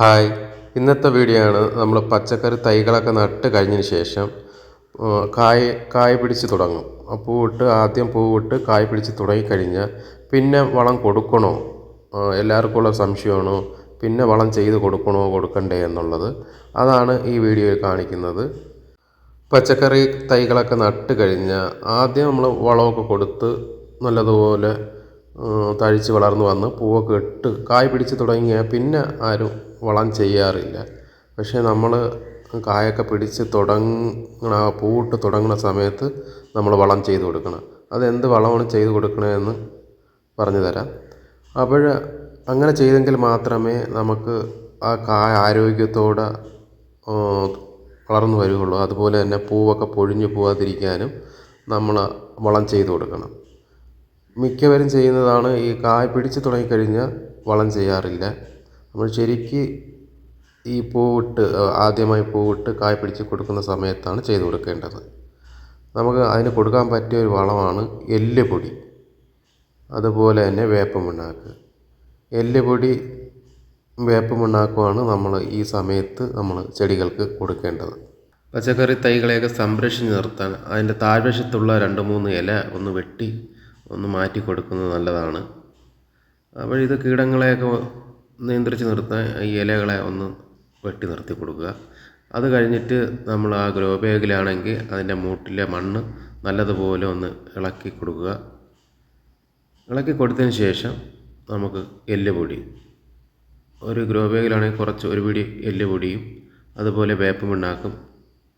Hi. ഇന്നത്തെ video ആണ് നമ്മൾ പച്ചക്കറി തൈകളൊക്കെ നട്ട് കഴിഞ്ഞതിന് ശേഷം കായ് കായ് പിടിച്ച് തുടങ്ങും. പൂവിട്ട് ആദ്യം പൂവിട്ട് കായ് പിടിച്ച് തുടങ്ങിക്കഴിഞ്ഞാൽ പിന്നെ വളം കൊടുക്കണോ? എല്ലാവർക്കും ഉള്ള സംശയമാണോ? പിന്നെ വളം ചെയ്ത് കൊടുക്കണോ കൊടുക്കണ്ടേ എന്നുള്ളത്. അതാണ് ഈ വീഡിയോയിൽ കാണിക്കുന്നത്. പച്ചക്കറി തൈകളൊക്കെ നട്ട് കഴിഞ്ഞാൽ ആദ്യം നമ്മൾ വളമൊക്കെ കൊടുത്ത് നല്ലതുപോലെ തഴച്ച് വളർന്നു വന്ന് പൂവൊക്കെ ഇട്ട് കായ് പിടിച്ച് തുടങ്ങിയാൽ പിന്നെ ആരും വളം ചെയ്യാറില്ല. പക്ഷേ നമ്മൾ കായൊക്കെ പിടിച്ച് തുടങ്ങണ പൂവിട്ട് തുടങ്ങുന്ന സമയത്ത് നമ്മൾ വളം ചെയ്ത് കൊടുക്കണം. അതെന്ത് വളമാണ് ചെയ്ത് കൊടുക്കണമെന്ന് പറഞ്ഞു തരാം. അപ്പോൾ അങ്ങനെ ചെയ്തെങ്കിൽ മാത്രമേ നമുക്ക് ആ കായ ആരോഗ്യത്തോടെ വളർന്നു വരികയുള്ളൂ. അതുപോലെ തന്നെ പൂവൊക്കെ പൊഴിഞ്ഞു പോകാതിരിക്കാനും നമ്മൾ വളം ചെയ്ത് കൊടുക്കണം. മിക്കവരും ചെയ്യുന്നതാണ് ഈ കായ പിടിച്ച് തുടങ്ങിക്കഴിഞ്ഞാൽ വളം ചെയ്യാറില്ല. നമ്മൾ ശരിക്ക് ഈ പൂവിട്ട് ആദ്യമായി പൂവിട്ട് കായ പിടിച്ച് കൊടുക്കുന്ന സമയത്താണ് ചെയ്തു കൊടുക്കേണ്ടത്. നമുക്ക് അതിന് കൊടുക്കാൻ പറ്റിയ ഒരു വളമാണ് എല്ലുപൊടി. അതുപോലെ തന്നെ പിണ്ണാക്ക് എല്ലുപൊടി വേപ്പ നമ്മൾ ഈ സമയത്ത് നമ്മൾ ചെടികൾക്ക് കൊടുക്കേണ്ടത്. പച്ചക്കറി തൈകളെയൊക്കെ സംരക്ഷിച്ച് നിർത്താൻ അതിന്റെ താഴ്വശത്തുള്ള രണ്ട് മൂന്ന് ഇല ഒന്ന് വെട്ടി ഒന്ന് മാറ്റി കൊടുക്കുന്നത് നല്ലതാണ്. അപ്പോൾ ഇത് കീടങ്ങളെയൊക്കെ നിയന്ത്രിച്ച് നിർത്താൻ ഈ ഇലകളെ ഒന്ന് വെട്ടി നിർത്തി കൊടുക്കുക. അത് കഴിഞ്ഞിട്ട് നമ്മൾ ആ ഗ്രോ ബാഗിലാണെങ്കിൽ അതിന്റെ മൂട്ടിലെ മണ്ണ് നല്ലതുപോലെ ഒന്ന് ഇളക്കി കൊടുക്കുക. ഇളക്കി കൊടുത്തതിന് ശേഷം നമുക്ക് എല്ലുപൊടി ഒരു ഗ്രോ ബാഗിലാണെങ്കിൽ കുറച്ച് ഒരു പിടി എല്ലുപൊടിയും അതുപോലെ വേപ്പൻ പിണ്ണാക്കും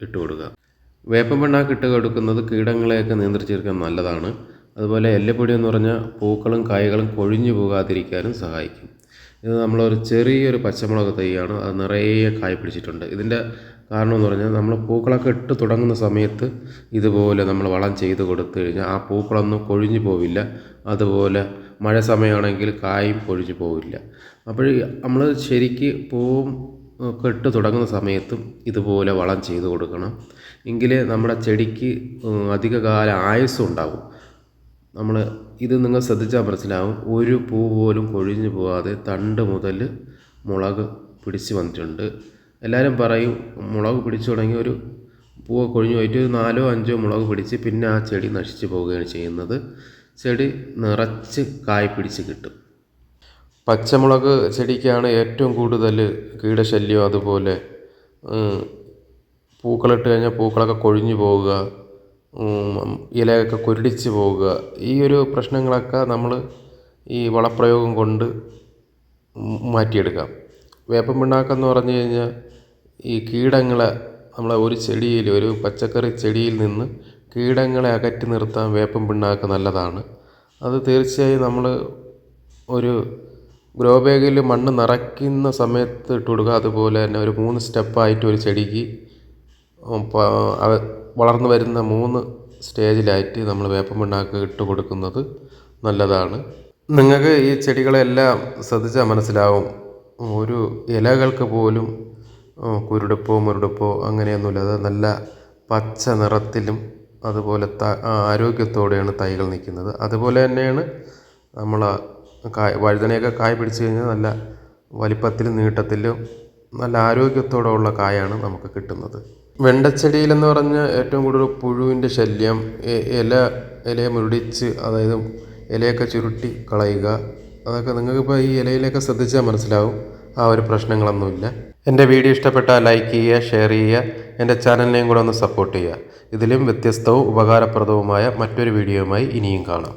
ഇട്ട് കൊടുക്കുക. വേപ്പൻ പിണ്ണാക്ക് ഇട്ട് കൊടുക്കുന്നത് കീടങ്ങളെയൊക്കെ നിയന്ത്രിച്ചെടുക്കാൻ നല്ലതാണ്. അതുപോലെ എല്ലുപൊടി എന്ന് പറഞ്ഞാൽ പൂക്കളും കായ്കളും കൊഴിഞ്ഞു പോകാതിരിക്കാനും സഹായിക്കും. ഇത് നമ്മളൊരു ചെറിയൊരു പച്ചമുളക് തൈയാണ്. അത് നിറയെ കായ് പിടിച്ചിട്ടുണ്ട്. ഇതിന്റെ കാരണം എന്ന് പറഞ്ഞാൽ നമ്മൾ പൂക്കളൊക്കെ ഇട്ട് തുടങ്ങുന്ന സമയത്ത് ഇതുപോലെ നമ്മൾ വളം ചെയ്ത് കൊടുത്തു കഴിഞ്ഞാൽ ആ പൂക്കളൊന്നും കൊഴിഞ്ഞു പോവില്ല. അതുപോലെ മഴ സമയമാണെങ്കിൽ കായും കൊഴിഞ്ഞു പോവില്ല. അപ്പോൾ നമ്മൾ ശരിക്ക് പൂവും ഒക്കെ ഇട്ട് തുടങ്ങുന്ന സമയത്തും ഇതുപോലെ വളം ചെയ്ത് കൊടുക്കണം. എങ്കിലേ നമ്മുടെ ചെടിക്ക് അധികകാല ഉണ്ടാവും. നമ്മൾ ഇത് നിങ്ങൾ ശ്രദ്ധിച്ചാൽ മനസ്സിലാവും. ഒരു പൂ പോലും കൊഴിഞ്ഞു പോകാതെ തണ്ട് മുതൽ മുളക് പിടിച്ച് വന്നിട്ടുണ്ട്. എല്ലാവരും പറയും മുളക് പിടിച്ചു തുടങ്ങി ഒരു പൂവ് കൊഴിഞ്ഞു പോയിട്ട് നാലോ അഞ്ചോ മുളക് പിടിച്ച് പിന്നെ ആ ചെടി നശിച്ചു പോവുകയാണ് ചെയ്യുന്നത്. ചെടി നിറച്ച് കായ് പിടിച്ച് കിട്ടും. പച്ചമുളക് ചെടിക്കാണ് ഏറ്റവും കൂടുതൽ കീടശല്യം അതുപോലെ. പൂക്കളിട്ട് കഴിഞ്ഞാൽ പൂക്കളൊക്കെ കൊഴിഞ്ഞു പോവുക. ഇലയൊക്കെ കുരുടിച്ച് പോവുക. ഈ ഒരു പ്രശ്നങ്ങളൊക്കെ നമ്മൾ ഈ വളപ്രയോഗം കൊണ്ട് മാറ്റിയെടുക്കാം. മാറ്റിയെടുക്കാം വേപ്പൻ പിണ്ണാക്കെന്ന് പറഞ്ഞു കഴിഞ്ഞാൽ ഈ കീടങ്ങളെ നമ്മളെ ഒരു ചെടിയിൽ ഒരു പച്ചക്കറി ചെടിയിൽ നിന്ന് കീടങ്ങളെ അകറ്റി നിർത്താൻ വേപ്പൻ പിണ്ണാക്ക് നല്ലതാണ്. അത് തീർച്ചയായും നമ്മൾ ഒരു ഗ്രോ ബാഗിൽ മണ്ണ് നിറയ്ക്കുന്ന സമയത്ത് ഇട്ട് കൊടുക്കുക. അതുപോലെ തന്നെ ഒരു മൂന്ന് സ്റ്റെപ്പായിട്ട് ഒരു ചെടിക്ക് വളർന്നു വരുന്ന മൂന്ന് സ്റ്റേജിലായിട്ട് നമ്മൾ വേപ്പമുണ്ടാക്കി ഇട്ട് കൊടുക്കുന്നത് നല്ലതാണ്. നിങ്ങൾക്ക് ഈ ചെടികളെല്ലാം ശ്രദ്ധിച്ചാൽ മനസ്സിലാവും. ഒരു ഇലകൾക്ക് പോലും കുരുടുപ്പോ മുരുടുപ്പോ അങ്ങനെയൊന്നുമില്ല. അത് നല്ല പച്ച നിറത്തിലും അതുപോലെ ത ആരോഗ്യത്തോടെയാണ് തൈകൾ നിൽക്കുന്നത്. അതുപോലെ തന്നെയാണ് നമ്മൾ കായ് വഴുതനയൊക്കെ കായ് പിടിച്ചു കഴിഞ്ഞാൽ നല്ല വലിപ്പത്തിലും നീട്ടത്തിലും നല്ല ആരോഗ്യത്തോടെ ഉള്ള കായാണ് നമുക്ക് കിട്ടുന്നത്. വെണ്ടച്ചെടിയിലെന്ന് പറഞ്ഞാൽ ഏറ്റവും കൂടുതൽ പുഴുവിന്റെ ശല്യം ഇല ഇലയെ മുരടിച്ച് അതായത് ഇലയൊക്കെ ചുരുട്ടി കളയുക അതൊക്കെ നിങ്ങൾക്കിപ്പോൾ ഈ ഇലയിലൊക്കെ ശ്രദ്ധിച്ചാൽ മനസ്സിലാവും. ആ ഒരു പ്രശ്നങ്ങളൊന്നുമില്ല. എന്റെ വീഡിയോ ഇഷ്ടപ്പെട്ടാൽ ലൈക്ക് ചെയ്യുക ഷെയർ ചെയ്യുക എന്റെ ചാനലിനെയും കൂടെ ഒന്ന് സപ്പോർട്ട് ചെയ്യുക. ഇതിലും വ്യത്യസ്തവും ഉപകാരപ്രദവുമായ മറ്റൊരു വീഡിയോയുമായി ഇനിയും കാണാം.